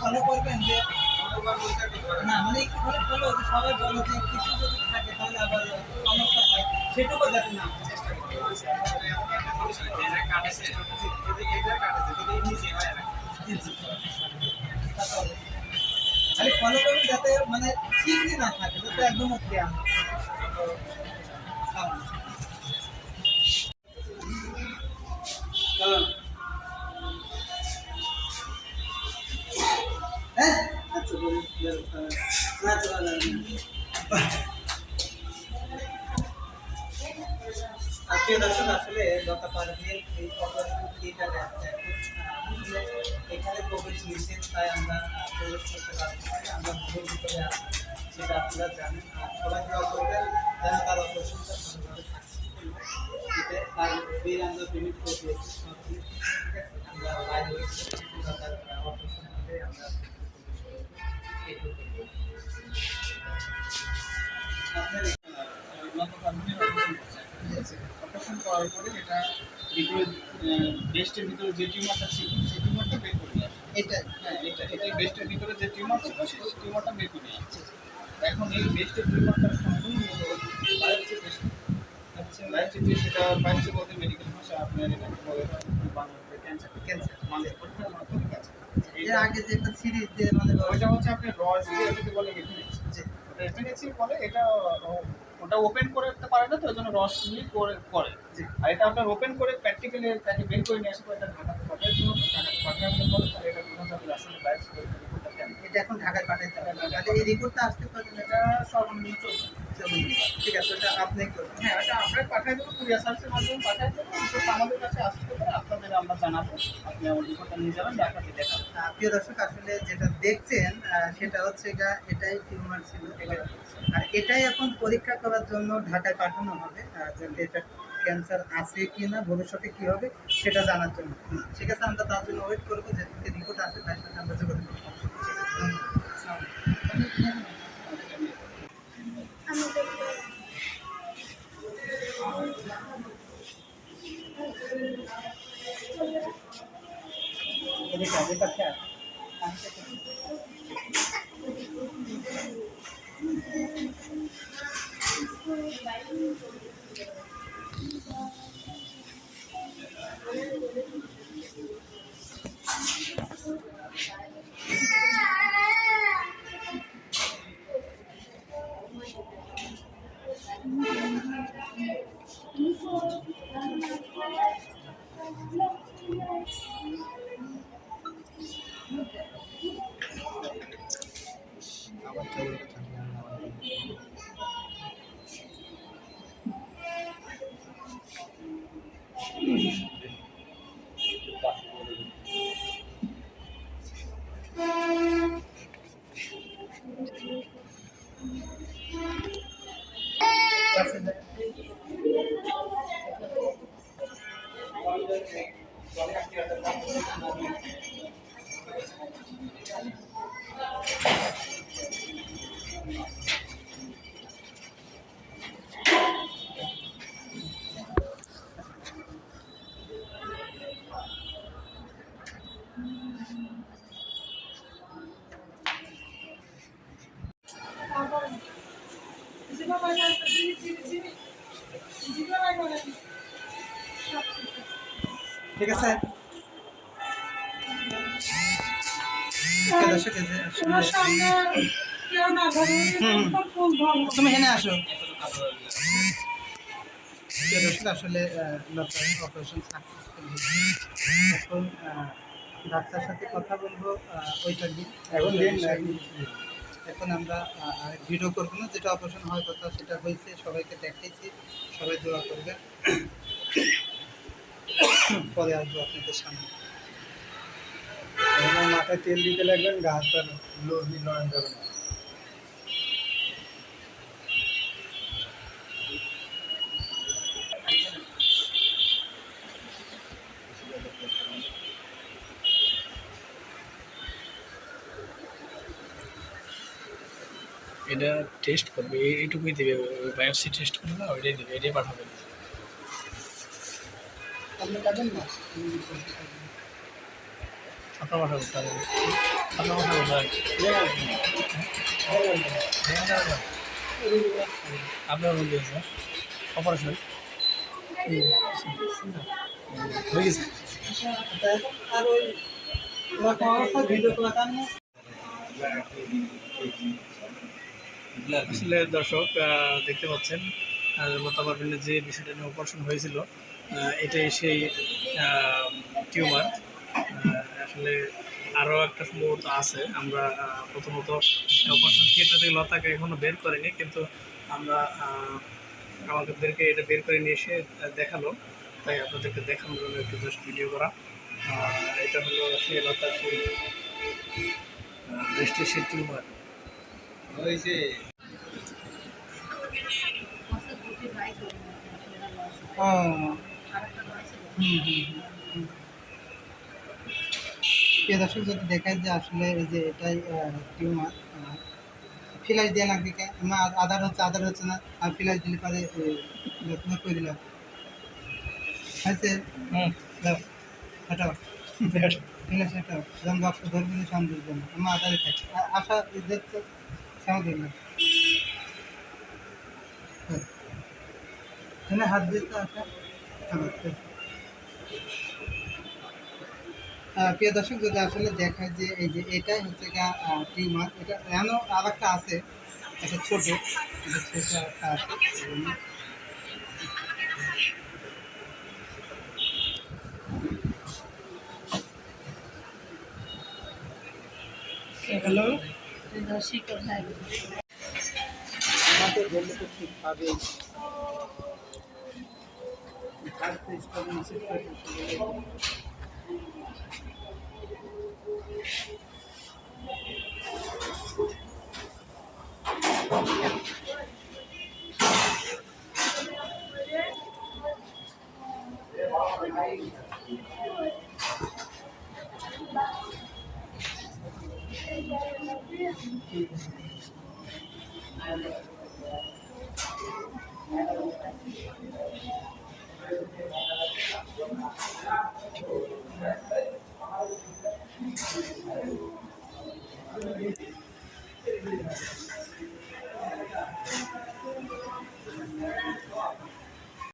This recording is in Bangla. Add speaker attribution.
Speaker 1: ফলো করবেন যে না মানে ফলো সবাই বলো কিছু থাকে তাহলে আবার সেটুকু যাতে না ফলো যাতে মানে ঠিকই না থাকে একদম না। হ্যাঁ আচ্ছা বলুন না চলা এই অপারেশন থিয়েটারে এখানে প্রবেশ নিষেধ তাই আমরা প্রবেশ করতে সেটা আপনারা জানেন। আর অপারেশন
Speaker 2: করার পরে এটা ভিতরে বেস্টের ভিতরে যে টিউমারটা ছিল সেই টিউমারটা বের করে নিয়ে
Speaker 1: এটা
Speaker 2: হ্যাঁ এটা এটা বেস্টের ভিতরে যে টিউমার ছিল সেই টিউমারটা বের করে নিয়ে আসছে এখন এই বেস্টের টিউমারটা সম্পূর্ণ বায়োপসি
Speaker 1: আচ্ছা
Speaker 2: বায়োপসি সেটা বায়োপসি বলতে মেডিকেল ভাষা আপনার এটাকে বলে? ক্যান্সার
Speaker 1: ক্যান্সার
Speaker 2: মানে পরীক্ষার মাধ্যমে ক্যান্সার
Speaker 1: এর আগে যে একটা সিরিজ যে মানে
Speaker 2: ওইটা হচ্ছে আপনি রস দিয়ে বলে এফিনেক্স
Speaker 1: যে
Speaker 2: ওটা এফিনেক্সই বলে এটা ওটা ওপেন করে রাখতে পারে না তো ওই জন্য রস নিয়ে করে। করে আর এটা আপনার ওপেন করে প্র্যাকটিক্যালি তাকে বের করে নিয়ে আসব এটা ঢাকাতে পাঠায় জন্য ঢাকাতে পাঠানোর পরে তাহলে এটা কোনো আসলে বাইরে
Speaker 1: এটা এখন ঢাকায় পাঠাইতে হবে তাহলে এই রিপোর্টটা আসতে পারে
Speaker 2: এটা সর্বনিম্ন
Speaker 1: ঠিক আছে ওটা আপনি করবেন
Speaker 2: হ্যাঁ ওটা আমরা পাঠাই দেবো কুরিয়ার সার্ভিসের মাধ্যমে পাঠাই দেবো। আমাদের কাছে আসতে পারে আপনাদের আমরা জানাব। আপনি আমার রিপোর্টটা নিয়ে যাবেন আপনাকে দেখাবো।
Speaker 1: আহ, প্রিয় দর্শক আসলে যেটা দেখছেন সেটা হচ্ছে গা এটাই টিউমার ছিল। আর এটাই এখন পরীক্ষা করার জন্য ঢাকায় পাঠানো হবে। যাতে এটা ক্যান্সার আছে কি না, ভবিষ্যতে কি হবে, সেটা জানার জন্য। ঠিক আছে, আমরা তার জন্য ওয়েট করব যে রিপোর্ট আসে তার সাথে আমরা যোগাযোগ করব।
Speaker 3: আমি
Speaker 1: Okay. ঠিক আছে। তুমি এখানে আসো। আসলে অপারেশন সাকসেসফুল এখন ডাক্তার সাথে কথা বলব ওইটার ওইটা নিয়ে
Speaker 2: এখন দিন
Speaker 1: এখন আমরা ভিডিও করব না যেটা অপারেশন হওয়ার কথা সেটা হয়েছে সবাইকে দেখাইছি সবাই দোয়া করবে পরে আসব আপনাদের সামনে
Speaker 2: মাথায় তেল দিতে লাগবেন গা হাত পা লড়ান যাবে না
Speaker 4: এটা টেস্ট করবে এই- এইটুকুই দেবে বায়োপসি টেস্ট করবে না ওইটাই দেবে এটাই পাঠাবে।
Speaker 1: না?
Speaker 4: আপনার বাসা আপনার বাসা আপনার মধ্যে আছে অপারেশন হয়ে গেছে
Speaker 1: আর ওই ভিডিও করে কাটলে
Speaker 4: আসলে দর্শক দেখতে পাচ্ছেন লতা পারভিনের যে বিষয়টা নিয়ে অপারেশন হয়েছিল এটাই সেই টিউমার। আসলে আরও একটা সম্ভবত আছে। আমরা প্রথমত অপারেশন থিয়েটার থেকে লতাকে এখনও বের করিনি, কিন্তু আমরা আমাদেরকে এটা বের করে নিয়ে এসে দেখাল। তাই আপনাদেরকে দেখানোর জন্য একটু জাস্ট ভিডিও করা। এটা হলো সেই লতার সেই ব্রেস্টের সেই টিউমার।
Speaker 1: হয়েছে। দর্শক যদি দেখায় যে আসলে এই যে এটাই টিউমার ফিলাস দিয়ে না দিকে আমার আধার হচ্ছে আধার হচ্ছে না আর ফিলাস দিলে পরে তুমি করে দিলাম। হয়েছে? দাও হাঁটাও। ফিলাস হাঁটাও। যখন বক্স ধরবি সন্দেহ জন্য আমার আধারে থাকে। আ- আশা দেখতে এখানে হাত দিতে প্রিয় দর্শক, যদি আসলে দেখায় যে এই যে এটাই হচ্ছে টিউমার, এটা এমনও আর একটা আছে এটা ছোট ছোট একটা হ্যালো দশই কন্যা আমাদের ধর্ম তো ঠিকভাবে Thank you. que